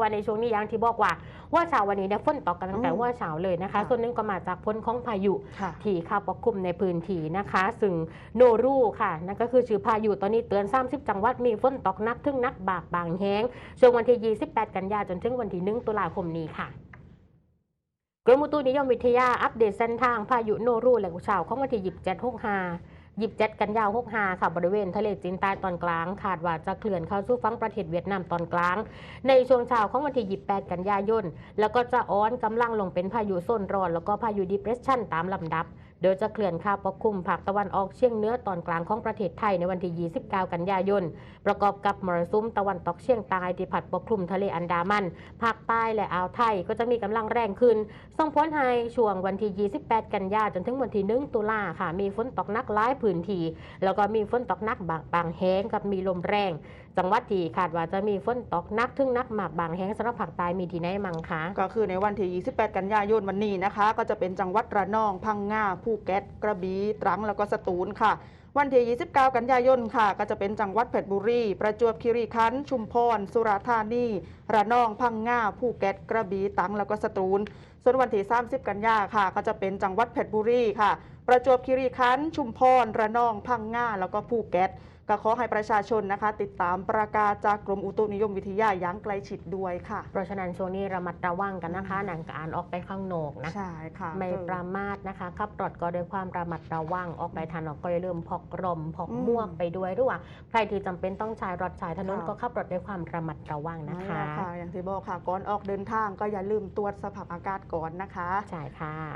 วันในช่วงนี้อย่างที่บอกว่าว่าเช้าวันนี้เนี่ยฝนตกกันตั้งแต่อืมว่าเช้าเลยนะคะค่ะส่วนหนึงก็มาจากพ้นของพายุค่ะที่เข้าปกคลุมในพื้นที่นะคะ ซึ่งโนรูค่ะ นั่นก็คือชื่อพายุตอนนี้เตือน 30 จังหวัดมีฝนตกหนัก ถึงหนักบากบางแห้งช่วงวันที่ 28 กันยายนจนถึงวันที่ 1 ตุลาคมนี้ค่ะกรมอุตุนิยมวิทยาอัปเดตเส้นทางพายุโนรูแหล่งเช้าของวันที่ 27 ยิบเจ็ดกันยาวหกหาค่ะบริเวณทะเลจีนใต้ตอนกลางคาดว่าจะเคลื่อนเข้าสู่ฝั่งประเทศเวียดนามตอนกลาง ในช่วงเช้าของวันที่ 28 กันยายน แล้วก็จะอ้อนกำลังลงเป็นพายุโซนร้อน แล้วก็พายุดิเพรสชันตามลำดับ โดยจะเคลื่อนเข้าปกคลุมภาคตะวันออกเฉียงเหนือตอนกลางของประเทศไทยในวันที่ 29 กันยายน ประกอบกับมรสุมตะวันตกเฉียงใต้ที่พัดปกคลุมทะเลอันดามัน ภาคใต้และอ่าวไทยก็จะมีกำลังแรงขึ้น ส่งผลให้ช่วงวันที่ 28 กันยายนจนถึงวันที่ 1 ตุลาค่ะ มีฝนตกหนักหลายพื้นที่ แล้วก็มีฝนตกหนักบางบางแห้งกับมีลมแรง จังหวัดที่คาดว่าจะมีฝนตกหนักถึงหนักมากบางแห้งสำหรับภาคใต้มีที่ไหนมั่งคะ ก็คือในวันที่ 28 กันยายนวันนี้นะคะ ก็จะเป็นจังหวัดระนอง พังงาภููเก็ตกระบี่ตรังแล้วก็สตูลค่ะ วันที่ 29 กันยายนค่ะ ก็จะเป็นจังหวัดเพชรบุรี ประจวบคีรีขันธ์ชุมพร สุราษฎร์ธานีระนองพังงาภูเก็ตกระบี่ตรังแล้วก็สตูล ส่วนวันที่ 30 กันยาค่ะ ก็จะเป็นจังหวัดเพชรบุรีค่ะ ประจวบคีรีขันธ์ชุมพรระนองพังงาแล้วก็ภูเก็ต ก็ขอให้ประชาชนนะคะ ติดตามประกาศจากกรมอุตุนิยมวิทยาอย่างใกล้ชิดด้วยค่ะ เพราะฉะนั้นช่วงนี้ระมัดระวังกันนะคะหนังการออกไปข้างนอกนะใช่ค่ะไม่ประมาทนะคะขับรถก็ด้วยความระมัดระวังออกไปทันออกก็อย่าลืมพกร่มพกอืมหม่วกไปด้วยหรือว่าใครที่จำเป็นต้องใช้รถใช้ถนนค่ะก็ขับรถด้วยความระมัดระวังนะคะนั่นแหลค่ะอย่างที่บอกค่ะก่อนออกเดินทางก็อย่าลืมตรวจสภาพอากาศก่อนนะคะใช่ค่ะ